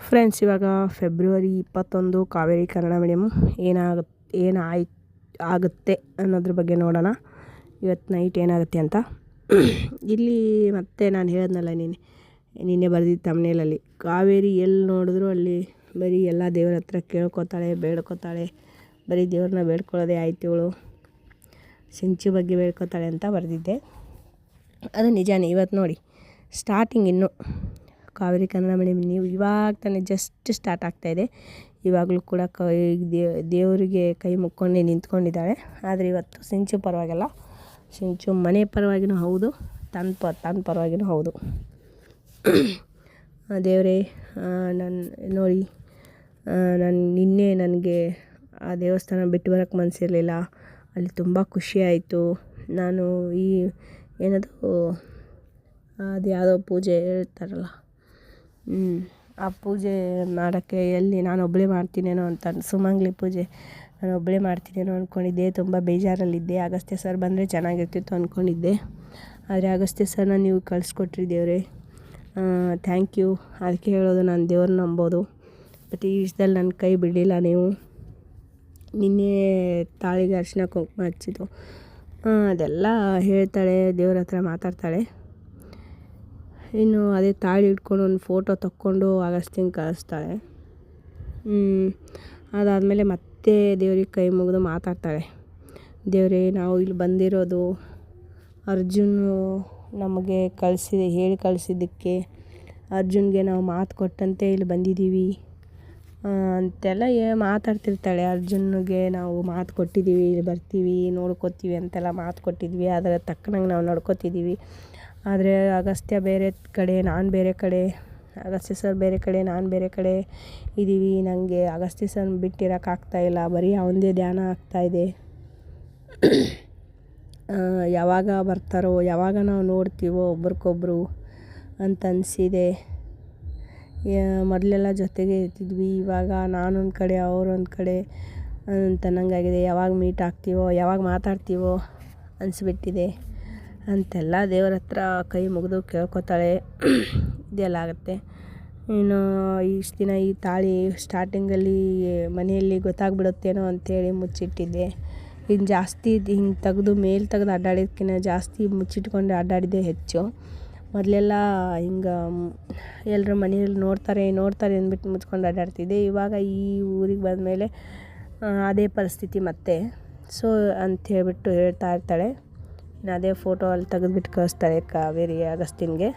Friends ಇವಾಗ February ಇಪ್ಪತ್ತೊಂದು Kaveri Kannada medium ಏನಾಗುತ್ತೆ ಏನಾಯ್ ಆಗುತ್ತೆ ಅನ್ನೋದ್ರ ಬಗ್ಗೆ ನೋಡೋಣ. ಇವತ್ತು ನೈಟ್ ಏನಾಗುತ್ತೆ ಅಂತ. ಇಲ್ಲಿ ಮತ್ತೆ ನಾನು ಹೇಳಿದ್ನಲ್ಲ ನೀನು ನಿನ್ನೆ ಬರೆದಿದ್ದ ತಮ್ಮನೇಲಲ್ಲಿ ಕಾವೇರಿ ಎಲ್ಲಿ ನೋಡಿದ್ರು ಅಲ್ಲಿ ಬರೀ ಎಲ್ಲ ದೇವ್ರ ಹತ್ರ ಕೇಳ್ಕೊತಾಳೆ ಬೇಡ್ಕೊತಾಳೆ. ಬರೀ ದೇವ್ರನ್ನ ಬೇಡ್ಕೊಳ್ಳೋದೇ ಆಯ್ತು ಇವಳು. ಸಿಂಚು ಬಗ್ಗೆ ಬೇಡ್ಕೊತಾಳೆ ಅಂತ ಬರೆದಿದ್ದೆ. ಅದು ನಿಜಾನೇ ಇವತ್ತು ನೋಡಿ. ಸ್ಟಾರ್ಟಿಂಗ್ ಇನ್ನು. ಕಾವೇರಿ ಕನ್ನಡ ಮೀಡಿಯಮ್ ನೀವು ಇವಾಗ ತಾನೇ ಜಸ್ಟ್ ಸ್ಟಾರ್ಟ್ ಆಗ್ತಾಯಿದೆ ಇವಾಗಲೂ ಕೂಡ ಕೈ ದೇವರಿಗೆ ಕೈ ಮುಕ್ಕೊಂಡೇ ನಿಂತ್ಕೊಂಡಿದ್ದಾಳೆ ಆದರೆ ಇವತ್ತು ಸಿಂಚು ಪರವಾಗಿಲ್ಲ. ಸಿಂಚು ಮನೆ ಪರವಾಗಿನೂ ಹೌದು ತನ್ನ ಪ ತನ್ನ ಪರವಾಗಿನೂ ಹೌದು. ದೇವರೇ ನನ್ನ ನೋಡಿ ನಾನು, ನಿನ್ನೆ ನನಗೆ ಆ ದೇವಸ್ಥಾನ ಬಿಟ್ಟು ಬರೋಕ್ಕೆ ಮನಸ್ಸಿರಲಿಲ್ಲ ಅಲ್ಲಿ ತುಂಬ ಖುಷಿಯಾಯಿತು ನಾನು ಈ, ಏನದು ಅದು ಯಾವುದೋ ಪೂಜೆ ಹೇಳ್ತಾರಲ್ಲ. ಆ ಪೂಜೆ ಮಾಡೋಕ್ಕೆ ಎಲ್ಲಿ ನಾನು ಒಬ್ಬಳೇ ಮಾಡ್ತೀನೇನೋ ಅಂತ ಸುಮಂಗ್ಲಿ ಪೂಜೆ ನಾನು ಒಬ್ಬಳೇ ಮಾಡ್ತೀನೇನೋ ಅಂದ್ಕೊಂಡಿದ್ದೆ ತುಂಬ ಬೇಜಾರಲ್ಲಿದ್ದೆ. ಅಗಸ್ತ್ಯ ಸರ್ ಬಂದರೆ ಚೆನ್ನಾಗಿರ್ತಿತ್ತು ಅಂದ್ಕೊಂಡಿದ್ದೆ ಆದರೆ ಅಗಸ್ತ್ಯ ಸರ್ನ ನೀವು ಕಳಿಸ್ಕೊಟ್ರಿ ದೇವರೇ ಥ್ಯಾಂಕ್ ಯು ಅದಕ್ಕೆ ಹೇಳೋದು ನಾನು ದೇವ್ರನ್ನ ನಂಬೋದು. ಬಟ್ ಈ ವಿಷಯದಲ್ಲಿ ನನ್ನ ಕೈ ಬಿಡಲಿಲ್ಲ ನೀವು. ನಿನ್ನೆ ತಾಳಿಗೆ ಅರಿಶಿನ ಕುಂಕುಮ ಹಚ್ಚಿದ್ದು. ಅದೆಲ್ಲ ಹೇಳ್ತಾಳೆ, ದೇವ್ರ ಹತ್ರ ಮಾತಾಡ್ತಾಳೆ. ಇನ್ನು ಅದೇ ತಾಳಿ ಹಿಡ್ಕೊಂಡು ಒಂದು ಫೋಟೋ ತಕ್ಕೊಂಡು ಅಗಸ್ತಿನ ಕಳಿಸ್ತಾಳೆ ಅದಾದಮೇಲೆ ಮತ್ತೆ ದೇವ್ರಿಗೆ ಕೈ ಮುಗಿದು ಮಾತಾಡ್ತಾಳೆ ದೇವರೇ, ನಾವು ಇಲ್ಲಿ ಬಂದಿರೋದು ಅರ್ಜುನು ನಮಗೆ ಕಳಿಸಿ ಹೇಳಿ ಕಳಿಸಿದ್ದಕ್ಕೆ. ಅರ್ಜುನ್ಗೆ ನಾವು ಮಾತು ಕೊಟ್ಟಂತೆ ಇಲ್ಲಿ ಬಂದಿದ್ದೀವಿ. ಅಂತೆಲ್ಲ ಏ, ಮಾತಾಡ್ತಿರ್ತಾಳೆ. ಅರ್ಜುನ್ಗೆ ನಾವು ಮಾತು ಕೊಟ್ಟಿದ್ದೀವಿ, ಇಲ್ಲಿ ಬರ್ತೀವಿ, ನೋಡ್ಕೋತೀವಿ ಅಂತೆಲ್ಲ ಮಾತು ಕೊಟ್ಟಿದ್ವಿ. ಅದರ ತಕ್ಕನಂಗೆ ನಾವು ನಡ್ಕೊತಿದ್ದೀವಿ. ಆದರೆ ಅಗಸ್ತ್ಯ ಬೇರೆ ಕಡೆ, ನಾನು ಬೇರೆ ಕಡೆ, ಅಗಸ್ತ್ಯ ಸರ್ ಬೇರೆ ಕಡೆ, ನಾನು ಬೇರೆ ಕಡೆ ಇದ್ದೀವಿ ನನಗೆ ಅಗಸ್ತ್ಯ ಸರ್ ಬಿಟ್ಟಿರೋಕ್ಕಾಗ್ತಾಯಿಲ್ಲ ಬರೀ ಅವನದೇ ಧ್ಯಾನ ಆಗ್ತಾಯಿದೆ ಯಾವಾಗ ಬರ್ತಾರೋ, ಯಾವಾಗ ನಾವು ನೋಡ್ತೀವೋ ಒಬ್ರಿಗೊಬ್ರು ಅಂತ ಅನಿಸಿದೆ. ಮೊದಲೆಲ್ಲ ಜೊತೆಗೆ ಇರ್ತಿದ್ವಿ. ಇವಾಗ ನಾನೊಂದು ಕಡೆ ಅವರೊಂದು ಕಡೆ ಅಂತ ಅನ್ನಂಗಾಗಿದೆ ಯಾವಾಗ ಮೀಟ್ ಆಗ್ತೀವೋ, ಯಾವಾಗ ಮಾತಾಡ್ತೀವೋ ಅನಿಸ್ಬಿಟ್ಟಿದೆ. ಅಂತೆಲ್ಲ ದೇವ್ರ ಹತ್ರ ಕೈ ಮುಗಿದು ಕೇಳ್ಕೊತಾಳೆ. ಇದೆಲ್ಲ ಆಗುತ್ತೆ. ಇನ್ನು ಇಷ್ಟು ದಿನ ಈ ತಾಳಿ ಸ್ಟಾರ್ಟಿಂಗಲ್ಲಿ ಮನೆಯಲ್ಲಿ ಗೊತ್ತಾಗ್ಬಿಡುತ್ತೇನೋ ಅಂಥೇಳಿ ಮುಚ್ಚಿಟ್ಟಿದ್ದೆ. ಇನ್ನು ಜಾಸ್ತಿ ಹಿಂಗೆ ತೆಗೆದು ಮೇಲೆ ತೆಗೆದು ಅಡ್ಡಾಡಿದ್ಕಿಂತ ಜಾಸ್ತಿ ಮುಚ್ಚಿಟ್ಕೊಂಡು ಅಡ್ಡಾಡಿದ್ದೆ ಹೆಚ್ಚು. ಮೊದಲೆಲ್ಲ ಹಿಂಗೆ ಎಲ್ಲರ ಮನೆಯಲ್ಲಿ ನೋಡ್ತಾರೆ ನೋಡ್ತಾರೆ ಅಂದ್ಬಿಟ್ಟು ಮುಚ್ಕೊಂಡು ಅಡ್ಡಾಡ್ತಿದ್ದೆ. ಇವಾಗ ಈ ಊರಿಗೆ ಬಂದಮೇಲೆ ಅದೇ ಪರಿಸ್ಥಿತಿ ಮತ್ತೆ. ಸೊ ಅಂತ ಹೇಳ್ಬಿಟ್ಟು ಹೇಳ್ತಾ ಇರ್ತಾಳೆ. ಇನ್ನು ಅದೇ ಫೋಟೋ ಅಲ್ಲಿ ತೆಗೆದುಬಿಟ್ಟು ಕಳಿಸ್ತಾರೆ ಕಾವೇರಿ ಅಗಸ್ತಿನ್ಗೆ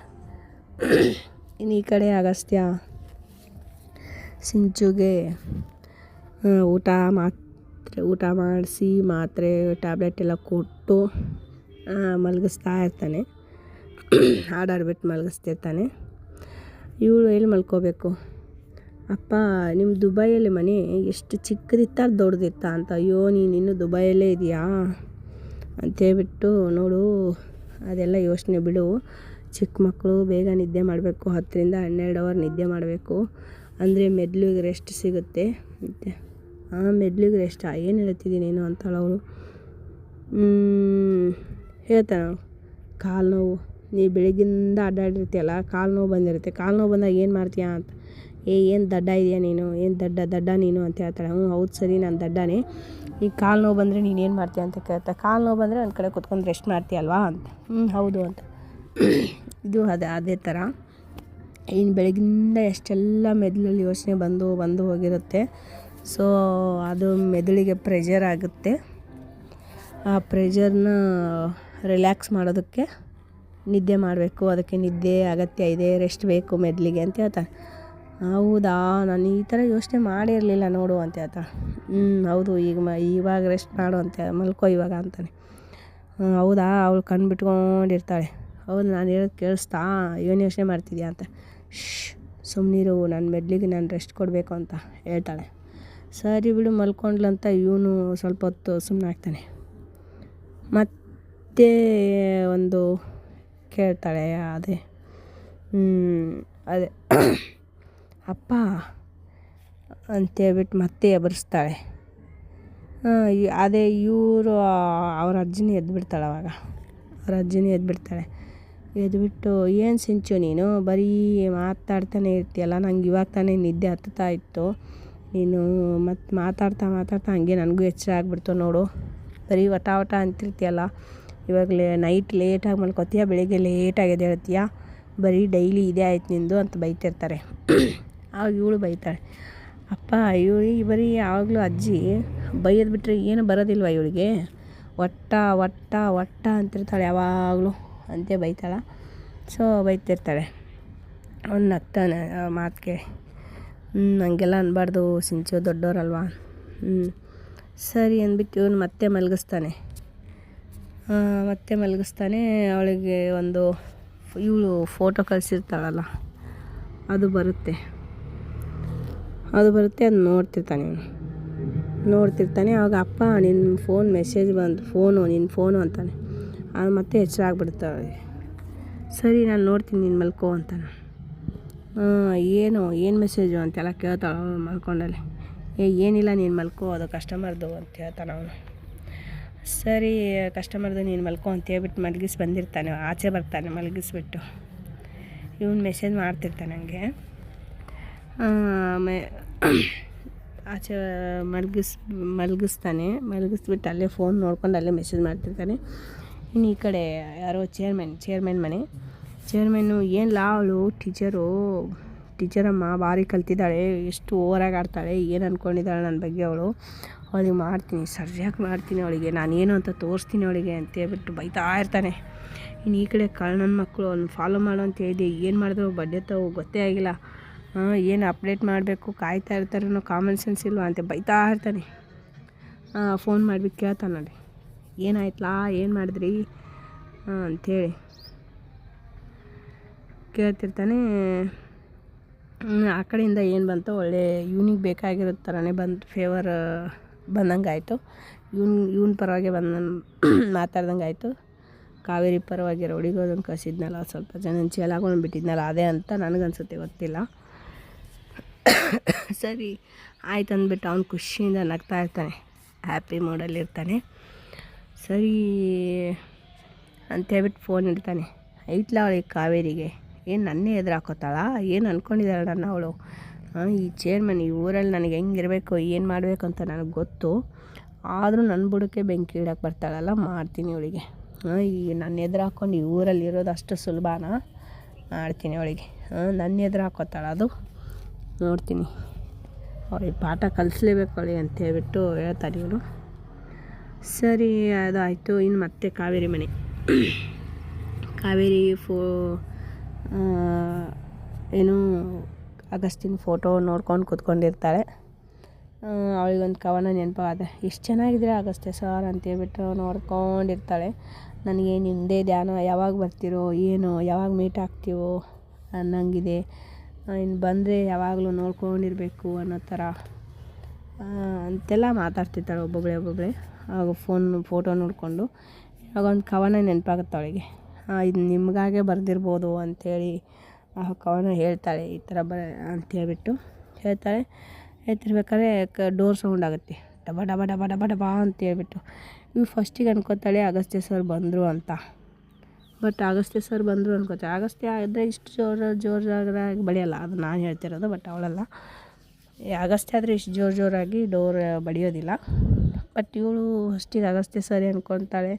ಇನ್ನು ಈ ಕಡೆ ಅಗಸ್ತ್ಯ, ಸಿಂಚುಗೆ ಊಟ ಮಾತ್ರೆ, ಊಟ ಮಾಡಿಸಿ ಮಾತ್ರೆ ಟ್ಯಾಬ್ಲೆಟ್ ಎಲ್ಲ ಕೊಟ್ಟು ಮಲಗಿಸ್ತಾ ಇರ್ತಾನೆ. ಹಾಡಾಡ್ಬಿಟ್ಟು ಮಲಗಿಸ್ತಿರ್ತಾನೆ. ಇವಳು ಎಲ್ಲಿ ಮಲ್ಕೋಬೇಕು? ಅಪ್ಪ ನಿಮ್ಮ ದುಬೈಯಲ್ಲಿ ಮನೆ ಎಷ್ಟು ಚಿಕ್ಕದಿತ್ತ ದೊಡ್ಡದಿತ್ತ ಅಂತ? ಅಯ್ಯೋ, ನೀನು ಇನ್ನೂ ದುಬೈಯಲ್ಲೇ ಇದೆಯಾ? ಅಂತೇಳ್ಬಿಟ್ಟು ನೋಡು, ಅದೆಲ್ಲ ಯೋಚನೆ ಬಿಡು. ಚಿಕ್ಕ ಮಕ್ಕಳು ಬೇಗ ನಿದ್ದೆ ಮಾಡಬೇಕು, ಹತ್ತರಿಂದ ಹನ್ನೆರಡು ಅವರ್ ನಿದ್ದೆ ಮಾಡಬೇಕು. ಅಂದರೆ ಮೆದುಳಿಗೆ ರೆಸ್ಟ್ ಸಿಗುತ್ತೆ. ಮತ್ತು, ಆ ಮೆದುಳಿಗೆ ರೆಸ್ಟ್ ಏನು ಹೇಳ್ತಿದ್ದೀನಿ ನೀನು ಅಂತಾಳೆ ಅವಳು ಹೇಳ್ತಾಳೆ ಕಾಲು ನೋವು. ನೀ ಬೆಳಗ್ಗಿಂದ ಅಡ್ಡಾಡಿರ್ತೀಯಲ್ಲ, ಕಾಲು ನೋವು ಬಂದಿರುತ್ತೆ. ಕಾಲು ನೋವು ಬಂದಾಗ ಏನು ಮಾಡ್ತೀಯಾ ಅಂತ. ಏ, ಏನು ದಡ್ಡ ಇದೆಯಾ ನೀನು? ಏನು ದಡ್ಡ ದಡ್ಡ ನೀನು ಅಂತ ಹೇಳ್ತಾಳೆ. ಹ್ಞೂ, ಹೌದು ಸರಿ, ನಾನು ದಡ್ಡನೇ. ಈಗ ಕಾಲು ನೋವು ಬಂದರೆ ನೀನು ಏನು ಮಾಡ್ತೀಯ ಅಂತ ಕೇಳ್ತಾ, ಕಾಲು ನೋವು ಬಂದರೆ ಒಂದು ಕಡೆ ಕುತ್ಕೊಂಡು ರೆಸ್ಟ್ ಮಾಡ್ತೀಯಲ್ವಾ ಅಂತ. ಹ್ಞೂ ಹೌದು ಅಂತ. ಇದು ಅದೇ ಅದೇ ಥರ ಇನ್ನು ಬೆಳಗಿಂದ ಎಷ್ಟೆಲ್ಲ ಮೆದುಳಲ್ಲಿ ಯೋಚನೆ ಬಂದು ಬಂದು ಹೋಗಿರುತ್ತೆ. ಸೊ ಅದು ಮೆದುಳಿಗೆ ಪ್ರೆಷರ್ ಆಗುತ್ತೆ. ಆ ಪ್ರೆಷರ್ನ ರಿಲ್ಯಾಕ್ಸ್ ಮಾಡೋದಕ್ಕೆ ನಿದ್ದೆ ಮಾಡಬೇಕು. ಅದಕ್ಕೆ ನಿದ್ದೆ, ಅಗತ್ಯ ಇದೆ ರೆಸ್ಟ್ ಬೇಕು ಮೆದುಳಿಗೆ ಅಂತ ಹೇಳ್ತಾರೆ ಹೌದಾ? ನಾನು ಈ ಥರ ಯೋಚನೆ ಮಾಡಿರಲಿಲ್ಲ ನೋಡು ಅಂತ ಆತ. ಹ್ಞೂ ಹೌದು, ಈಗ ಮ, ಇವಾಗ ರೆಸ್ಟ್ ಮಾಡು ಅಂತ, ಮಲ್ಕೋ ಇವಾಗ ಅಂತಾನೆ. ಹೌದಾ? ಅವಳು ಕಣ್ಣು ಬಿಟ್ಕೊಂಡಿರ್ತಾಳೆ. ಹೌದು, ನಾನು ಹೇಳೋದು ಕೇಳಿಸ್ತಾ? ಏನು ಯೋಚನೆ ಮಾಡ್ತಿದ್ಯಾ ಅಂತ. ಶ್ ಸುಮ್ಮನಿರು ನನ್ನ ಮೆದ್ಲಿಗೆ ನಾನು ರೆಸ್ಟ್ ಕೊಡಬೇಕು ಅಂತ ಹೇಳ್ತಾಳೆ. ಸರಿ ಬಿಡು ಮಲ್ಕೊಂಡ್ಲಂತ ಇವನು ಸ್ವಲ್ಪ ಹೊತ್ತು ಸುಮ್ಮನೆ ಆಗ್ತಾನೆ. ಮತ್ತೆ ಒಂದು ಕೇಳ್ತಾಳೆ, ಅದೇ. ಅದೇ. ಅಪ್ಪ ಅಂತೇಳ್ಬಿಟ್ಟು ಮತ್ತೆ ಎಬರಿಸ್ತಾಳೆ ಅದೇ ಇವರು ಅವ್ರ ಅಜ್ಜಿನ ಎದ್ದುಬಿಡ್ತಾಳೆ ಅವಾಗ. ಅವ್ರ ಅಜ್ಜಿನ ಎದ್ದುಬಿಡ್ತಾಳೆ ಎದ್ದುಬಿಟ್ಟು ಏನು ಸಿಂಚು ನೀನು? ಬರೀ ಮಾತಾಡ್ತಾನೆ ಇರ್ತೀಯಲ್ಲ, ನಂಗೆ ಇವಾಗ ತಾನೇ ನಿದ್ದೆ ಹತ್ತುತ್ತಾ ಇತ್ತು. ನೀನು ಮತ್ತು ಮಾತಾಡ್ತಾ ಮಾತಾಡ್ತಾ ಹಂಗೆ ನನಗೂ ಎಚ್ಚರ ಆಗ್ಬಿಡ್ತು ನೋಡು. ಬರೀ ವಟ ವಟ ಅಂತಿರ್ತೀಯಲ್ಲ ಇವಾಗಲೇ ನೈಟ್ ಲೇಟಾಗಿ ಮಲ್ಕೋತೀಯ ಬೆಳಿಗ್ಗೆ ಲೇಟಾಗಿ ಎದ್ದೇಳ್ತೀಯ ಬರೀ ಡೈಲಿ ಇದೇ ಆಯ್ತು ನಿಂದು ಅಂತ ಬೈತಿರ್ತಾರೆ. ಆವಾಗ ಇವಳು ಬೈತಾಳೆ, ಅಪ್ಪ, ಇವಳಿಗೆ ಬರೀ ಯಾವಾಗಲೂ ಅಜ್ಜಿ ಬೈಯೋದು ಬಿಟ್ಟರೆ ಏನು ಬರೋದಿಲ್ವ ಇವಳಿಗೆ? ಒಟ್ಟ ಒಟ್ಟ ಒಟ್ಟ ಅಂತಿರ್ತಾಳೆ ಯಾವಾಗಲೂ, ಅಂತೇ ಬೈತಾಳೆ. ಸೊ ಬೈತಿರ್ತಾಳೆ. ಅವ್ನು ಆ ಮಾತು ಕೇಳಿ ಹ್ಞೂ ಹಂಗೆಲ್ಲ ಅನ್ನಬಾರ್ದು ಸಿಂಚು ದೊಡ್ಡೋರಲ್ವಾ. ಹ್ಞೂ ಸರಿ, ಅಂದ್ಬಿಟ್ಟು ಇವನು ಮತ್ತೆ ಮಲಗಿಸ್ತಾನೆ. ಮತ್ತೆ ಮಲಗಿಸ್ತಾನೆ. ಅವಳಿಗೆ ಒಂದು, ಇವಳು ಫೋಟೋ ಕಳಿಸಿರ್ತಾಳಲ್ಲ, ಅದು ಬರುತ್ತೆ. ಅದು ಬರುತ್ತೆ ಅದು ನೋಡ್ತಿರ್ತಾನೆ ನೋಡ್ತಿರ್ತಾನೆ ಅವಾಗ ಅಪ್ಪ ನಿನ್ನ ಫೋನ್ ಮೆಸೇಜ್ ಬಂತು ಫೋನು ನಿನ್ನ ಫೋನು ಅಂತಾನೆ. ಅದು ಮತ್ತೆ ಎಚ್ಚರ ಸರಿ, ನಾನು ನೋಡ್ತೀನಿ ನಿನ್ನ ಮಲ್ಕೋ ಅಂತಾನೆ. ಏನು ಏನು ಮೆಸೇಜು ಅಂತೆಲ್ಲ ಕೇಳ್ತಾಳೆ ಅವನು ಮಲ್ಕೊಂಡಲ್ಲಿ. ಏ, ಏನಿಲ್ಲ ನೀನು ಮಲ್ಕೋ ಅದು ಕಸ್ಟಮರ್ದು ಅಂತ ಹೇಳ್ತಾನೆ ಅವನು. ಸರಿ ಕಸ್ಟಮರ್ದು ನೀನು ಮಲ್ಕೋ ಅಂತ ಹೇಳ್ಬಿಟ್ಟು ಮಲಗಿಸಿ ಬಂದಿರ್ತಾನೆ, ಆಚೆ ಬರ್ತಾನೆ ಮಲಗಿಸ್ಬಿಟ್ಟು. ಇವನು ಮೆಸೇಜ್ ಮಾಡ್ತಿರ್ತಾನೆ ಹಂಗೆ. ಆಮೇ ಆಚೆ, ಮಲಗಿಸ್, ಮಲಗಿಸ್ತಾನೆ. ಮಲಗಿಸ್ಬಿಟ್ಟು ಅಲ್ಲೇ ಫೋನ್ ನೋಡ್ಕೊಂಡು ಅಲ್ಲೇ ಮೆಸೇಜ್ ಮಾಡ್ತಿರ್ತಾನೆ. ಇನ್ನು ಈ ಕಡೆ ಯಾರೋ ಚೇರ್ಮನ್ ಚೇರ್ಮನ್ ಮನೆ. ಚೇರ್ಮನ್ನು ಲಾ ಅವಳು? ಟೀಚರು ಟೀಚರಮ್ಮ ಭಾರಿ ಕಲ್ತಿದ್ದಾಳೆ. ಎಷ್ಟು ಓವರಾಗಿ ಆಡ್ತಾಳೆ, ಏನು ಅಂದ್ಕೊಂಡಿದ್ದಾಳೆ ನನ್ನ ಬಗ್ಗೆ ಅವಳು. ಅವಳಿಗೆ ಮಾಡ್ತೀನಿ, ಸರಿಯಾಗಿ ಮಾಡ್ತೀನಿ ಅವಳಿಗೆ. ನಾನೇನು ಅಂತ ತೋರಿಸ್ತೀನಿ ಅವಳಿಗೆ ಅಂತೇಳ್ಬಿಟ್ಟು ಬೈತಾ ಇರ್ತಾನೆ. ಇನ್ನು ಈ ಕಡೆ ನನ್ನ ಮಕ್ಕಳು ಅವ್ನು ಫಾಲೋ ಮಾಡು ಅಂತ ಹೇಳಿದೆ. ಏನು ಮಾಡಿದ್ರು? ಬಡ್ಡೆ ತಾವು ಗೊತ್ತೇ ಆಗಿಲ್ಲ. ಏನು ಅಪ್ಡೇಟ್ ಮಾಡಬೇಕು? ಕಾಯ್ತಾ ಇರ್ತಾರೋ ಕಾಮನ್ ಸೆನ್ಸ್ ಇಲ್ವಾ ಅಂತ ಬೈತಾ ಇರ್ತಾನೆ. ಫೋನ್ ಮಾಡಿಬಿಟ್ಟು ಕೇಳ್ತಾನೆ ನೋಡಿ. ಏನಾಯ್ತಲಾ? ಏನು ಮಾಡಿದ್ರಿ? ಅಂಥೇಳಿ ಕೇಳ್ತಿರ್ತಾನೆ. ಆ ಕಡೆಯಿಂದ ಏನು ಬಂತು ಒಳ್ಳೆ ಇವ್ನಿಗೆ ಬೇಕಾಗಿರೋ ಥರನೇ ಬಂದು ಫೇವರ್ ಬಂದಂಗೆ ಆಯಿತು. ಇವ್ನ ಇವ್ನ ಪರವಾಗಿ ಬಂದ ಮಾತಾಡ್ದಂಗೆ ಆಯಿತು. ಕಾವೇರಿ ಪರವಾಗಿರೋ ಹುಡುಗೋದನ್ನು ಕಳಿಸಿದ್ನಲ್ಲ ಸ್ವಲ್ಪ ಜನ ಚೇಲಾಗೊಂಡು ಬಿಟ್ಟಿದ್ನಲ್ಲ ಅದೇ ಅಂತ ನನಗನ್ಸುತ್ತೆ, ಗೊತ್ತಿಲ್ಲ. ಸರಿ, ಆಯ್ತು ಅಂದ್ಬಿಟ್ಟು ಅವ್ನು ಖುಷಿಯಿಂದ ನಗ್ತಾ ಇರ್ತಾನೆ. ಹ್ಯಾಪಿ ಮೂಡಲ್ಲಿರ್ತಾನೆ ಸರಿ ಅಂತೇಳ್ಬಿಟ್ಟು ಫೋನ್ ಇಡ್ತಾನೆ. ಐತ್ಲ ಅವಳಿಗೆ ಕಾವೇರಿಗೆ. ಏನು ನನ್ನೇ ಎದುರು ಹಾಕೋತಾಳ ಏನು ಅಂದ್ಕೊಂಡಿದ್ದಾಳೆ ನನ್ನ ಅವಳು? ಈ ಚೇರ್ಮನ್ ಈ ಊರಲ್ಲಿ ನನಗೆ ಹೆಂಗಿರಬೇಕು ಏನು ಮಾಡಬೇಕು ಅಂತ ನನಗೆ ಗೊತ್ತು. ಆದರೂ ನನ್ನ ಬುಡಕ್ಕೆ ಬೆಂಕಿ ಇಡೋಕ್ಕೆ ಬರ್ತಾಳಲ್ಲ, ಮಾಡ್ತೀನಿ ಅವಳಿಗೆ. ಈ ನನ್ನ ಎದುರು ಹಾಕ್ಕೊಂಡು ಈ ಊರಲ್ಲಿ ಇರೋದು ಅಷ್ಟು ಸುಲಭನಾ? ಮಾಡ್ತೀನಿ ಅವಳಿಗೆ. ನನ್ನ ಎದುರು ಹಾಕೋತಾಳ ಅದು. ನೋಡ್ತೀನಿ. ಅವ್ರಿಗೆ ಪಾಠ ಕಲಿಸ್ಲೇಬೇಕು ಅವಳಿಗೆ ಅಂತ ಹೇಳ್ಬಿಟ್ಟು ಹೇಳ್ತಾರೆ ಇವರು. ಸರಿ, ಅದಾಯಿತು. ಇನ್ನು ಮತ್ತೆ ಕಾವೇರಿ ಮನೆ. ಕಾವೇರಿ ಫೋ ಏನು, ಅಗಸ್ಟಿನ ಫೋಟೋ ನೋಡ್ಕೊಂಡು ಕೂತ್ಕೊಂಡಿರ್ತಾಳೆ ಅವಳಿಗೊಂದು ಕವನ ನೆನಪಾದ. ಎಷ್ಟು ಚೆನ್ನಾಗಿದ್ರೆ ಆಗಸ್ಟೆ ಸರ್ ಅಂತೇಳ್ಬಿಟ್ಟು ನೋಡ್ಕೊಂಡಿರ್ತಾಳೆ. ನನಗೆ ನಿಮ್ಮದೇ ಧ್ಯಾನ. ಯಾವಾಗ ಬರ್ತೀರೋ, ಏನು, ಯಾವಾಗ ಮೀಟ್ ಆಗ್ತೀವೋ ಅನ್ನಂಗಿದೆ. ಇನ್ನು ಬಂದರೆ ಯಾವಾಗಲೂ ನೋಡ್ಕೊಂಡಿರಬೇಕು ಅನ್ನೋ ಥರ ಅಂತೆಲ್ಲ ಮಾತಾಡ್ತಿರ್ತಾಳೆ ಒಬ್ಬೊಬ್ಬಳೆ ಒಬ್ಬೊಬ್ಬಳೆ ಆಗ ಫೋನ್ ಫೋಟೋ ನೋಡಿಕೊಂಡು ಆಗ ಒಂದು ಕವನ ನೆನಪಾಗುತ್ತೆ ಅವಳಿಗೆ. ಇದು ನಿಮಗಾಗೆ ಬರೆದಿರ್ಬೋದು ಅಂಥೇಳಿ ಆ, ಕವನ ಹೇಳ್ತಾಳೆ, ಈ ಥರ ಅಂತ ಹೇಳ್ಬಿಟ್ಟು ಹೇಳ್ತಾಳೆ. ಹೇಳ್ತಿರ್ಬೇಕಾದ್ರೆ ಕ ಡೋರ್ ಸೌಂಡ್ ಆಗುತ್ತೆ. ಡಬ ಡಬ ಡಬ ಡಬ ಡಬ ಅಂತೇಳ್ಬಿಟ್ಟು ಇವು ಫಸ್ಟಿಗೆ ಅನ್ಕೋತಾಳೆ, ಅಗಸ್ತ್ಯ ಸರ್ ಬಂದರು ಅಂತ. ಬಟ್ ಅಗಸ್ತ್ಯ ಸರ್ ಬಂದರು ಅನ್ಕೋತೀವಿ ಅಗಸ್ತ್ಯ ಆದರೆ ಇಷ್ಟು ಜೋರು ಜೋರು ಜೋರಾಗಿ ಬಡಿಯೋಲ್ಲ ಅದು ನಾನು ಹೇಳ್ತಿರೋದು, ಬಟ್ ಅವಳಲ್ಲ. ಅಗಸ್ತ್ಯ ಆದರೆ ಇಷ್ಟು ಜೋರು ಜೋರಾಗಿ ಡೋರ್ ಬಡಿಯೋದಿಲ್ಲ. ಬಟ್ ಇವಳು ಫಸ್ಟಿಗೆ ಅಗಸ್ತ್ಯ ಸರಿ ಅಂದ್ಕೊತಾಳೆ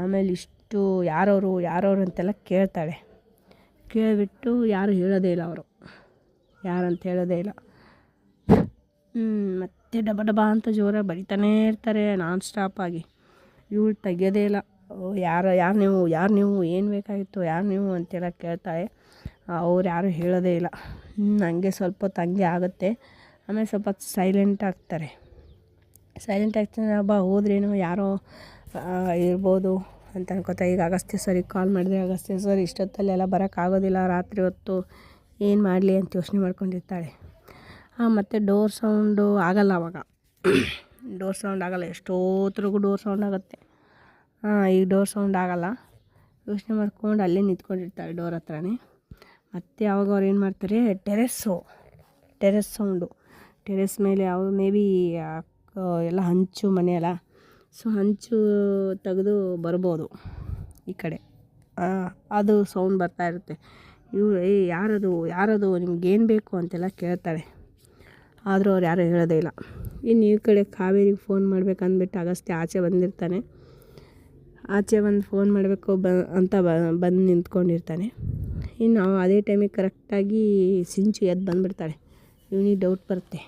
ಆಮೇಲೆ ಇಷ್ಟು ಯಾರವರು ಯಾರವರು ಅಂತೆಲ್ಲ ಕೇಳ್ತಾಳೆ. ಕೇಳಿಬಿಟ್ಟು ಯಾರು ಹೇಳೋದೇ ಇಲ್ಲ ಅವರು. ಯಾರಂತ ಹೇಳೋದೇ ಇಲ್ಲ. ಮತ್ತೆ ಡಬ ಡಬ ಅಂತ ಜೋರಾಗಿ ಬಡಿತಾನೇ ಇರ್ತಾರೆ ನಾನ್ ಸ್ಟಾಪಾಗಿ ಇವಳು ತೆಗಿಯೋದೇ ಇಲ್ಲ. ಯಾರು ಯಾರು ನೀವು ಯಾರು ನೀವು, ಏನು ಬೇಕಾಗಿತ್ತು, ಯಾರು ನೀವು ಅಂತೆಲ್ಲ ಕೇಳ್ತಾಳೆ. ಅವ್ರು ಯಾರು ಹೇಳೋದೇ ಇಲ್ಲ. ಹಂಗೆ ಸ್ವಲ್ಪ ಹೊತ್ತು ಆಗುತ್ತೆ. ಆಮೇಲೆ ಸ್ವಲ್ಪ ಸೈಲೆಂಟ್ ಆಗ್ತಾರೆ. ಸೈಲೆಂಟ್ ಆಗ್ತಾರೆ ಹಬ್ಬ ಹೋದ್ರೇನು ಯಾರೋ ಇರ್ಬೋದು ಅಂತ ಅನ್ಕೋತಾ. ಈಗ ಅಗಸ್ತ್ಯ ಸರಿಗೆ ಕಾಲ್ ಮಾಡಿದೆ ಅಗಸ್ತ್ಯ ಸರ್ ಇಷ್ಟೊತ್ತಲ್ಲೆಲ್ಲ ಬರೋಕ್ಕಾಗೋದಿಲ್ಲ ರಾತ್ರಿ ಹೊತ್ತು ಏನು ಮಾಡಲಿ ಅಂತ ಯೋಚನೆ ಮಾಡ್ಕೊಂಡಿರ್ತಾಳೆ. ಹಾಂ ಮತ್ತು ಡೋರ್ ಸೌಂಡು ಆಗಲ್ಲ ಅವಾಗ. ಡೋರ್ ಸೌಂಡ್ ಆಗಲ್ಲ. ಎಷ್ಟೋತ್ರಗೂ ಡೋರ್ ಸೌಂಡ್ ಆಗುತ್ತೆ. ಹಾಂ ಈಗ ಡೋರ್ ಸೌಂಡ್ ಆಗಲ್ಲ. ಯೋಚನೆ ಮಾಡ್ಕೊಂಡು ಅಲ್ಲೇ ನಿಂತ್ಕೊಂಡಿರ್ತಾರೆ ಡೋರ್ ಹತ್ರನೇ. ಮತ್ತು ಅವಾಗ ಅವ್ರು ಏನು ಮಾಡ್ತಾರೆ? ಟೆರೆಸ್ಸು ಟೆರೆಸ್ ಸೌಂಡು ಟೆರೆಸ್ ಮೇಲೆ ಯಾವ ಮೇ ಬಿ ಎಲ್ಲ ಹಂಚು ಮನೆ ಸೊ ಹಂಚು ತೆಗೆದು ಬರ್ಬೋದು ಈ ಕಡೆ. ಅದು ಸೌಂಡ್ ಬರ್ತಾ ಇರುತ್ತೆ. ಇವ್ರು, ಏ, ಯಾರದು ಯಾರದು ನಿಮ್ಗೇನು ಬೇಕು ಅಂತೆಲ್ಲ ಕೇಳ್ತಾರೆ. ಆದರೂ ಅವ್ರು ಯಾರೂ ಹೇಳೋದೇ ಇಲ್ಲ. ಇನ್ನು ಈ ಕಡೆ ಕಾವೇರಿಗೆ ಫೋನ್ ಮಾಡ್ಬೇಕಂದ್ಬಿಟ್ಟು ಅಗಸ್ತ್ಯ ಆಚೆ ಬಂದಿರ್ತಾನೆ. ಆಚೆ ಬಂದು ಫೋನ್ ಮಾಡಬೇಕು ಬ, ಅಂತ ಬ, ಬಂದು ನಿಂತ್ಕೊಂಡಿರ್ತಾನೆ. ಇನ್ನು ಅದೇ ಟೈಮಿಗೆ ಕರೆಕ್ಟಾಗಿ ಸಿಂಚು ಎದ್ದು ಬಂದುಬಿಡ್ತಾಳೆ. ಇವನಿಗೆ ಡೌಟ್ ಬರುತ್ತೆ.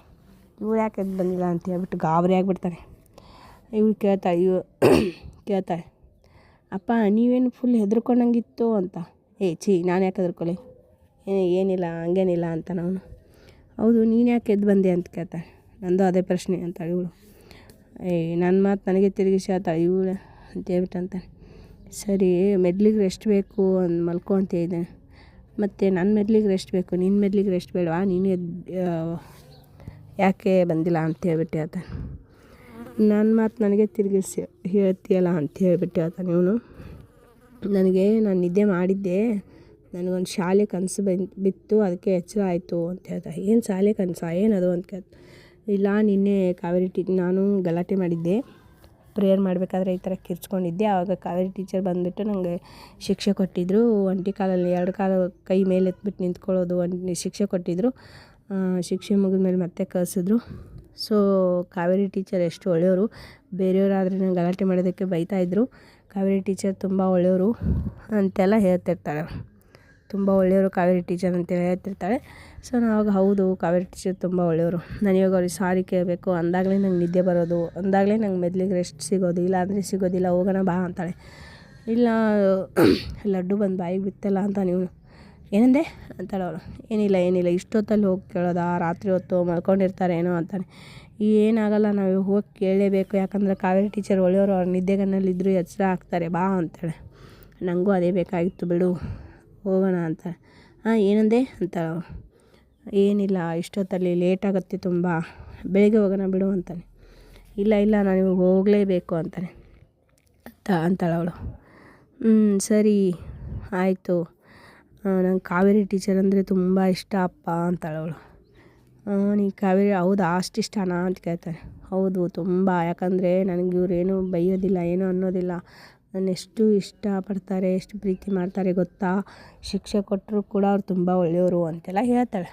ಇವ್ರು ಯಾಕೆ ಎದ್ದು ಬಂದಿಲ್ಲ ಅಂತ ಹೇಳ್ಬಿಟ್ಟು ಗಾಬರಿ ಆಗಿಬಿಡ್ತಾನೆ. ಇವ್ಳು ಕೇಳ್ತಾಳೆ ಇವ್ ಕೇಳ್ತಾಳೆ, ಅಪ್ಪ, ನೀವೇನು ಫುಲ್ ಹೆದರ್ಕೊಂಡಂಗಿತ್ತು ಅಂತ? ಏ, ಛೀ, ನಾನು ಯಾಕೆ ಹೆದರ್ಕೊಳ್ಳಿ ಏ, ಏನಿಲ್ಲ, ಹಂಗೇನಿಲ್ಲ ಅಂತ ನಾನು ಹೌದು, ನೀನು ಯಾಕೆ ಎದ್ದು ಬಂದೆ? ಅಂತ ಕೇಳ್ತಾಳೆ ನಂದು ಅದೇ ಪ್ರಶ್ನೆ ಅಂತಾಳೆ ಇವಳು. ಏ ನನ್ನ ಮಾತು ನನಗೆ ತಿರುಗಿಸಿ ಹೇಳ್ತಾಳೆ. ಇವಳು ಅಂತ ಹೇಳ್ಬಿಟ್ಟು ಅಂತಾನೆ ಸರಿ, ಮೆದ್ಲಿಗೆ ರೆಸ್ಟ್ ಬೇಕು ಅಂದ್ ಮಲ್ಕೊ ಅಂತ ಹೇಳಿದೆ. ಮತ್ತು ನನ್ನ ಮೆದ್ಲಿಗೆ ರೆಸ್ಟ್ ಬೇಕು ನಿನ್ನ ಮೆದ್ಲಿಗೆ ರೆಸ್ಟ್ ಬೇಡವಾ? ನೀನು ಯಾಕೆ ಬಂದಿಲ್ಲ ಅಂತ ಹೇಳ್ಬಿಟ್ಟು ಹೇಳ್ತಾನೆ ನನ್ನ ಮಾತು ನನಗೆ ತಿರುಗಿಸಿ, ಹೇಳ್ತೀಯಲ್ಲ ಅಂತ ಹೇಳ್ಬಿಟ್ಟು ಹೇಳ್ತಾನೆ ಇವನು. ನನಗೆ ನಾನು ನಿದ್ದೆ ಮಾಡಿದ್ದೆ. ನನಗೊಂದು ಶಾಲೆ ಕನಸು ಬಂದು, ಬಿತ್ತು, ಅದಕ್ಕೆ ಎಚ್ಚರ ಆಯಿತು ಅಂತ ಹೇಳ್ತಾ. ಏನು ಶಾಲೆ ಕನಸ? ಏನದು? ಅಂತ ಕೇಳ್ತ. ಇಲ್ಲ, ನಿನ್ನೆ ಕಾವೇರಿ ಟೀ, ನಾನು ಗಲಾಟೆ ಮಾಡಿದ್ದೆ. ಪ್ರೇಯರ್ ಮಾಡಬೇಕಾದ್ರೆ ಈ ಥರ ಕಿರ್ಚ್ಕೊಂಡಿದ್ದೆ. ಆವಾಗ ಕಾವೇರಿ ಟೀಚರ್ ಬಂದುಬಿಟ್ಟು ನನಗೆ ಶಿಕ್ಷೆ ಕೊಟ್ಟಿದ್ದರು ಒಂಟಿ ಕಾಲಲ್ಲಿ ಎರಡು ಕಾಲು ಕೈ ಮೇಲೆ ಎತ್ಬಿಟ್ಟು ನಿಂತ್ಕೊಳ್ಳೋದು ಒಂದು ಶಿಕ್ಷೆ ಕೊಟ್ಟಿದ್ದರು ಶಿಕ್ಷೆ ಶಿಕ್ಷೆ ಮುಗಿದ್ಮೇಲೆ ಮತ್ತೆ ಕಳಿಸಿದ್ರು ಸೊ, ಕಾವೇರಿ ಟೀಚರ್ ಎಷ್ಟು ಒಳ್ಳೆಯವರು. ಬೇರೆಯವರಾದರೆ ನಾನು ಗಲಾಟೆ ಮಾಡೋದಕ್ಕೆ ಬೈತಾಯಿದ್ರು ಕಾವೇರಿ ಟೀಚರ್ ತುಂಬ ಒಳ್ಳೆಯವರು ಅಂತೆಲ್ಲ ಹೇಳ್ತಿರ್ತಾಳೆ ತುಂಬ ಒಳ್ಳೆಯವರು ಕಾವೇರಿ ಟೀಚರ್ ಅಂತೇಳಿ ಹೇಳ್ತಿರ್ತಾಳೆ ಸೊ ನಾನು ಅವಾಗ ಹೌದು, ಕಾವೇರಿ ಟೀಚರ್ ತುಂಬ ಒಳ್ಳೆಯವರು. ನಾನು ಇವಾಗ ಅವ್ರಿಗೆ ಸಾರಿ ಕೇಳಬೇಕು, ಅಂದಾಗಲೇ ನಂಗೆ ನಿದ್ದೆ ಬರೋದು, ಅಂದಾಗಲೇ ನಂಗೆ ಮೆದ್ಲಿಗೆ ರೆಸ್ಟ್ ಸಿಗೋದು, ಇಲ್ಲ ಅಂದರೆ ಸಿಗೋದಿಲ್ಲ, ಹೋಗೋಣ ಬಾ ಅಂತಾಳೆ. ಇಲ್ಲ, ಲಡ್ಡು ಬಂದು ಬಾಯಿಗೆ ಬಿತ್ತಲ್ಲ ಅಂತ ನೀವು ಏನಂದೆ? ಅಂತಾಳೆ ಅವಳು. ಏನಿಲ್ಲ ಏನಿಲ್ಲ, ಇಷ್ಟೊತ್ತಲ್ಲಿ ಹೋಗಿ ಕೇಳೋದಾ? ರಾತ್ರಿ ಹೊತ್ತು ಮಲ್ಕೊಂಡಿರ್ತಾರೆ ಏನೋ ಅಂತಾನೆ ಏನಾಗಲ್ಲ, ನಾವು ಹೋಗಿ ಕೇಳಲೇಬೇಕು ಯಾಕಂದರೆ ಕಾವೇರಿ ಟೀಚರ್ ಒಳ್ಳೆಯವರು, ಅವ್ರ ನಿದ್ದೆಗನ್ನಲ್ಲಿದ್ದರೂ ಎಚ್ಚರ ಆಗ್ತಾರೆ, ಬಾ ಅಂತಾಳೆ. ನನಗೂ ಅದೇ ಬೇಕಾಗಿತ್ತು ಬಿಡು. ಹೋಗೋಣ ಅಂತ. ಹಾಂ, ಏನಂದೆ? ಅವಳು ಏನಿಲ್ಲ, ಇಷ್ಟೊತ್ತಲ್ಲಿ ಲೇಟ್ ಆಗುತ್ತೆ ತುಂಬ. ಬೆಳಿಗ್ಗೆ ಹೋಗೋಣ ಬಿಡು ಅಂತಾನೆ. ಇಲ್ಲ ಇಲ್ಲ, ನಾನು ಇವಾಗ ಹೋಗಲೇಬೇಕು ಅಂತಾನೆ. ಅಂತ ಅಂತಾಳೆ ಅವಳು. ಹ್ಞೂ ಸರಿ, ಆಯಿತು. ನಂಗೆ ಕಾವೇರಿ ಟೀಚರ್ ಅಂದರೆ ತುಂಬ ಇಷ್ಟ ಅಪ್ಪ ಅಂತಾಳೆ ಅವಳು. ನೀ ಕಾವೇರಿ, ಹೌದು? ಅಷ್ಟು ಇಷ್ಟನಾ? ಅಂತ ಕೇಳ್ತಾನೆ. ಹೌದು, ತುಂಬ. ಯಾಕಂದರೆ ನನಗೆ ಇವ್ರೇನು ಬೈಯೋದಿಲ್ಲ, ಏನೂ ಅನ್ನೋದಿಲ್ಲ. ನನ್ನ ಎಷ್ಟು ಇಷ್ಟಪಡ್ತಾರೆ, ಎಷ್ಟು ಪ್ರೀತಿ ಮಾಡ್ತಾರೆ ಗೊತ್ತಾ? ಶಿಕ್ಷೆ ಕೊಟ್ಟರು ಕೂಡ ಅವ್ರು ತುಂಬ ಒಳ್ಳೆಯವರು ಅಂತೆಲ್ಲ ಹೇಳ್ತಾಳೆ.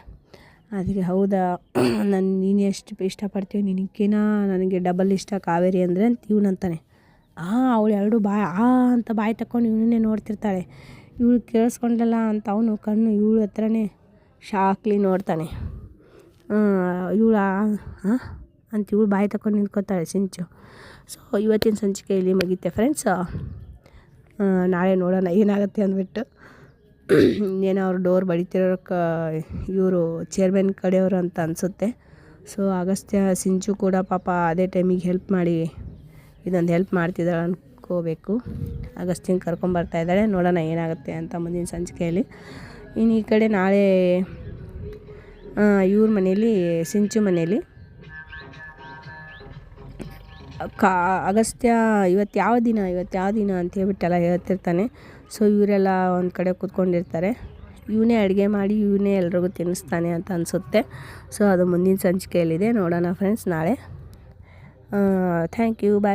ಅದಕ್ಕೆ ಹೌದಾ? ನಾನು ನೀನು ಎಷ್ಟು ಇಷ್ಟಪಡ್ತೀವಿ ನಿನಗಿನ್ನ ನನಗೆ ಡಬಲ್ ಇಷ್ಟ ಕಾವೇರಿ ಅಂದರೆ ಅಂತ ಇವನಂತಾನೆ ಆ, ಅವಳು ಎರಡು ಬಾಯ್ ಆ ಅಂತ ಬಾಯಿ ತಕ್ಕೊಂಡು ಇವನನ್ನೇ ನೋಡ್ತಿರ್ತಾಳೆ. ಇವಳು ಕೇಳಿಸ್ಕೊಂಡಲ್ಲ ಅಂತ ಅವನು ಕಣ್ಣು ಇವಳ ಹತ್ರನೇ ಶಾಕ್ಲಿ ನೋಡ್ತಾನೆ. ಇವಳು ಹಾಂ ಅಂತ ಇವಳು ಬಾಯಿ ತಕೊಂಡು ನಿಂತ್ಕೊತಾಳೆ ಸಿಂಚು. ಸೊ ಇವತ್ತಿನ ಸಂಚಿಕೆ ಇಲ್ಲಿ ಮುಗಿತೆ ಫ್ರೆಂಡ್ಸ್ ನಾಳೆ ನೋಡೋಣ, ಏನಾಗುತ್ತೆ ಅಂದ್ಬಿಟ್ಟು. ಇನ್ನೇನೋ ಅವ್ರು ಡೋರ್ ಬಡಿತಿರೋಕ ಇವರು ಚೇರ್ಮನ್ ಕಡೆಯವರು ಅಂತ ಅನಿಸುತ್ತೆ. ಸೊ ಅಗಸ್ತ್ಯ ಸಿಂಚು ಕೂಡ ಪಾಪ ಅದೇ ಟೈಮಿಗೆ ಹೆಲ್ಪ್ ಮಾಡಿ, ಇದೊಂದು ಹೆಲ್ಪ್ ಮಾಡ್ತಿದ್ದಾಳೆ ಅನ್ಕೋಬೇಕು. ಅಗಸ್ತ್ಯನ ಕರ್ಕೊಂಬರ್ತಾ ಇದ್ದಾಳೆ. ನೋಡೋಣ ಏನಾಗುತ್ತೆ ಅಂತ ಮುಂದಿನ ಸಂಚಿಕೆಯಲ್ಲಿ. ಇನ್ನು ಈ ಕಡೆ ನಾಳೆ ಇವ್ರ ಮನೇಲಿ ಸಿಂಚು ಮನೇಲಿ ಕಾ ಅಗಸ್ತ್ಯ ಇವತ್ತು ಯಾವ ದಿನ, ಇವತ್ತು ಯಾವ ದಿನ ಅಂತ ಹೇಳ್ಬಿಟ್ಟೆಲ್ಲ ಹೇಳ್ತಿರ್ತಾನೆ. ಸೊ ಇವರೆಲ್ಲ ಒಂದು ಕಡೆ ಕೂತ್ಕೊಂಡಿರ್ತಾರೆ. ಇವನೇ ಅಡುಗೆ ಮಾಡಿ, ಇವನೇ ಎಲ್ರಿಗೂ ತಿನ್ನಿಸ್ತಾನೆ ಅಂತ ಅನಿಸುತ್ತೆ. ಸೊ ಅದು ಮುಂದಿನ ಸಂಚಿಕೆಯಲ್ಲಿದೆ. ನೋಡೋಣ ಫ್ರೆಂಡ್ಸ್ ನಾಳೆ. Thank you bye